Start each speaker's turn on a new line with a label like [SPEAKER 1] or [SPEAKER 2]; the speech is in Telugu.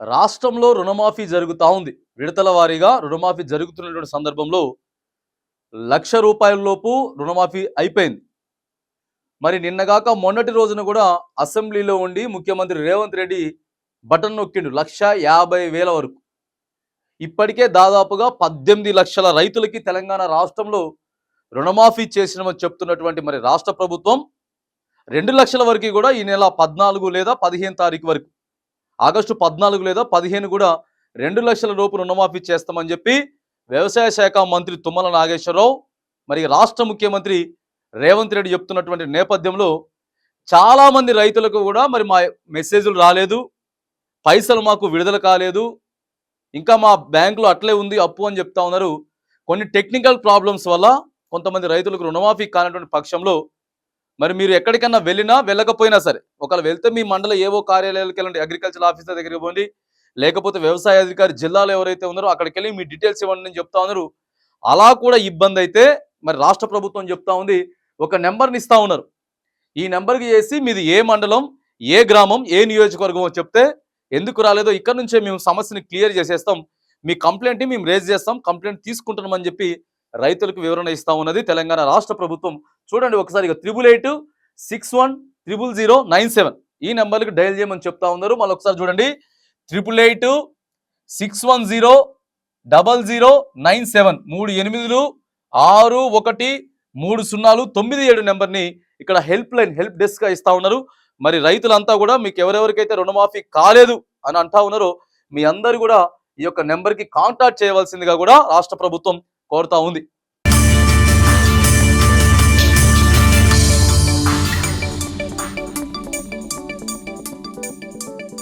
[SPEAKER 1] రాష్ట్రంలో రుణమాఫీ జరుగుతూ ఉంది. విడతల వారీగా రుణమాఫీ జరుగుతున్నటువంటి సందర్భంలో లక్ష రూపాయలలోపు రుణమాఫీ అయిపోయింది. మరి నిన్నగాక మొన్నటి రోజున కూడా అసెంబ్లీలో ఉండి ముఖ్యమంత్రి రేవంత్ రెడ్డి బటన్ నొక్కిండు లక్ష యాభై వేల వరకు. ఇప్పటికే దాదాపుగా పద్దెనిమిది లక్షల రైతులకి తెలంగాణ రాష్ట్రంలో రుణమాఫీ చేసినామని చెప్తున్నటువంటి మరి రాష్ట్ర ప్రభుత్వం రెండు లక్షల వరకు కూడా ఈ నెల పద్నాలుగు లేదా పదిహేను తారీఖు వరకు ఆగస్టు పద్నాలుగు లేదా పదిహేను కూడా రెండు లక్షల రూపు రుణమాఫీ చేస్తామని చెప్పి వ్యవసాయ శాఖ మంత్రి తుమ్మల నాగేశ్వరరావు మరి రాష్ట్ర ముఖ్యమంత్రి రేవంత్ రెడ్డి చెప్తున్నటువంటి నేపథ్యంలో చాలామంది రైతులకు కూడా మరి మా మెసేజ్లు రాలేదు పైసలు మాకు విడుదల కాలేదు ఇంకా మా బ్యాంకులో అట్లే ఉంది అప్పు అని చెప్తా ఉన్నారు. కొన్ని టెక్నికల్ ప్రాబ్లమ్స్ వల్ల కొంతమంది రైతులకు రుణమాఫీ కానటువంటి పక్షంలో మరి మీరు ఎక్కడికన్నా వెళ్ళినా వెళ్ళకపోయినా సరే ఒకవేళ వెళ్తే మీ మండల ఏవో కార్యాలయాలకు వెళ్ళండి అగ్రికల్చర్ ఆఫీసర్ దగ్గరికి పోండి లేకపోతే వ్యవసాయ అధికారి జిల్లాలో ఎవరైతే ఉన్నారో అక్కడికి వెళ్ళి మీ డీటెయిల్స్ ఇవ్వండి అని చెప్తా ఉన్నారు. అలా కూడా ఇబ్బంది అయితే మరి రాష్ట్ర ప్రభుత్వం చెప్తా ఉంది ఒక నెంబర్ని ఇస్తా ఉన్నారు. ఈ నెంబర్కి చేసి మీది ఏ మండలం ఏ గ్రామం ఏ నియోజకవర్గం చెప్తే ఎందుకు రాలేదో ఇక్కడ నుంచే మేము సమస్యని క్లియర్ చేసేస్తాం. మీ కంప్లైంట్ని మేము రేజ్ చేస్తాం కంప్లైంట్ తీసుకుంటున్నామని చెప్పి రైతులకు వివరణ ఇస్తా ఉన్నది తెలంగాణ రాష్ట్ర ప్రభుత్వం. చూడండి ఒకసారి ఇక triple eight six one triple zero nine seven. ఈ నెంబర్కి డయల్ చేయమని చెప్తా ఉన్నారు. మళ్ళీ ఒకసారి చూడండి. Triple eight six one zero double zero nine seven. మూడు ఎనిమిదిలు ఆరు ఒకటి మూడు సున్నాలు తొమ్మిది ఏడు నెంబర్ని ఇక్కడ హెల్ప్ లైన్ హెల్ప్ డెస్క్గా ఇస్తా ఉన్నారు. మరి రైతులంతా కూడా మీకు ఎవరెవరికైతే రుణమాఫీ కాలేదు అని అంటా ఉన్నారో మీ అందరు కూడా ఈ యొక్క నెంబర్కి కాంటాక్ట్ చేయవలసిందిగా కూడా రాష్ట్ర ప్రభుత్వం కోరుతా ఉంది.